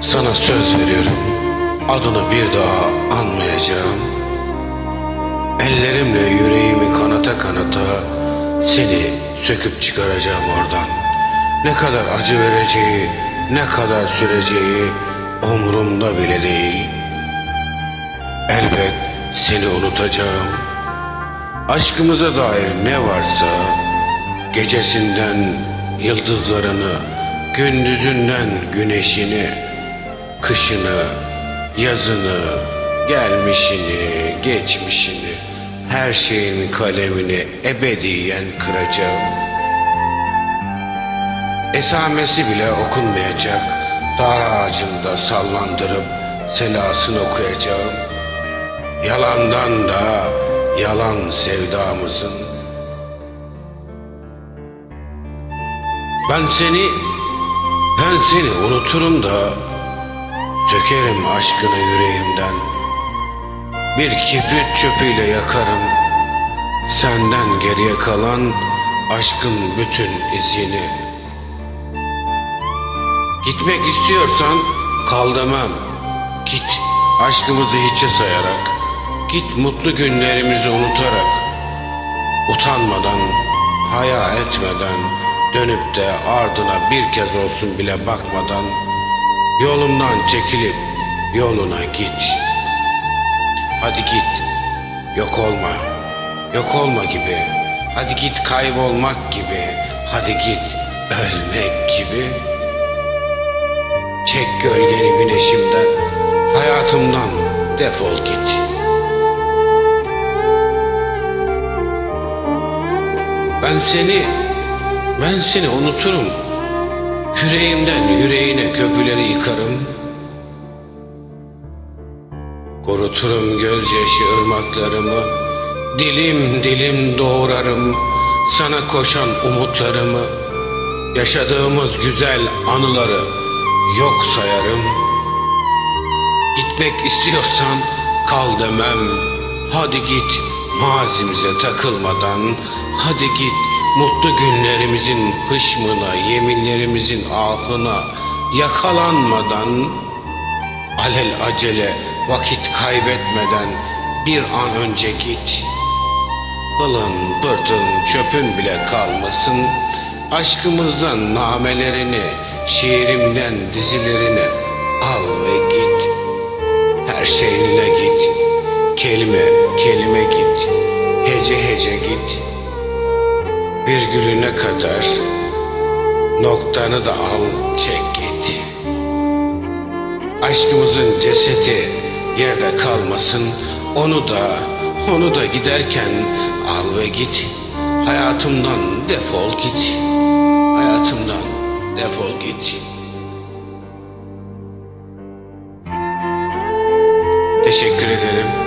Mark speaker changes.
Speaker 1: Sana söz veriyorum. Adını bir daha anmayacağım. Ellerimle yüreğimi kanata kanata seni söküp çıkaracağım oradan. Ne kadar acı vereceği, ne kadar süreceği umurumda bile değil. Elbet seni unutacağım. Aşkımıza dair ne varsa gecesinden yıldızlarını, gündüzünden güneşini, kışını, yazını, gelmişini, geçmişini, her şeyin kalemini ebediyen kıracağım. Esamesi bile okunmayacak dar ağacında sallandırıp selasını okuyacağım. Yalandan da yalan sevdamızın. Ben seni, ben seni unuturum da Sökerim aşkını yüreğimden. Bir kibrit çöpüyle yakarım. Senden geriye kalan aşkın bütün izini. Gitmek istiyorsan kal demem. Git aşkımızı hiçe sayarak Git mutlu günlerimizi unutarak. Utanmadan, haya etmeden Dönüp de ardına bir kez olsun bile bakmadan Yolumdan çekilip yoluna git. Hadi git. Yok olma. Yok olma gibi. Hadi git kaybolmak gibi. Hadi git ölmek gibi. Çek gölgeni güneşimden. Hayatımdan defol git. Ben seni, ben seni unuturum. Yüreğimden yüreğine köprüleri yıkarım. Kuruturum gözyaşı ırmaklarımı. Dilim dilim doğrarım. Sana koşan umutlarımı. Yaşadığımız güzel anıları yok sayarım. Gitmek istiyorsan kal demem. Hadi git mazimize takılmadan. Hadi git Mutlu günlerimizin hışmına, yeminlerimizin ahına yakalanmadan, alel acele vakit kaybetmeden bir an önce git. Pılın, pırtın, çöpün bile kalmasın. Aşkımızdan namelerini, şiirimden dizilerini al ve git. Her şeyinle git. Noktanı da al çek git. Aşkımızın cesedi yerde kalmasın onu da onu da giderken al ve git. Hayatımdan defol git. Hayatımdan defol git. Teşekkür ederim.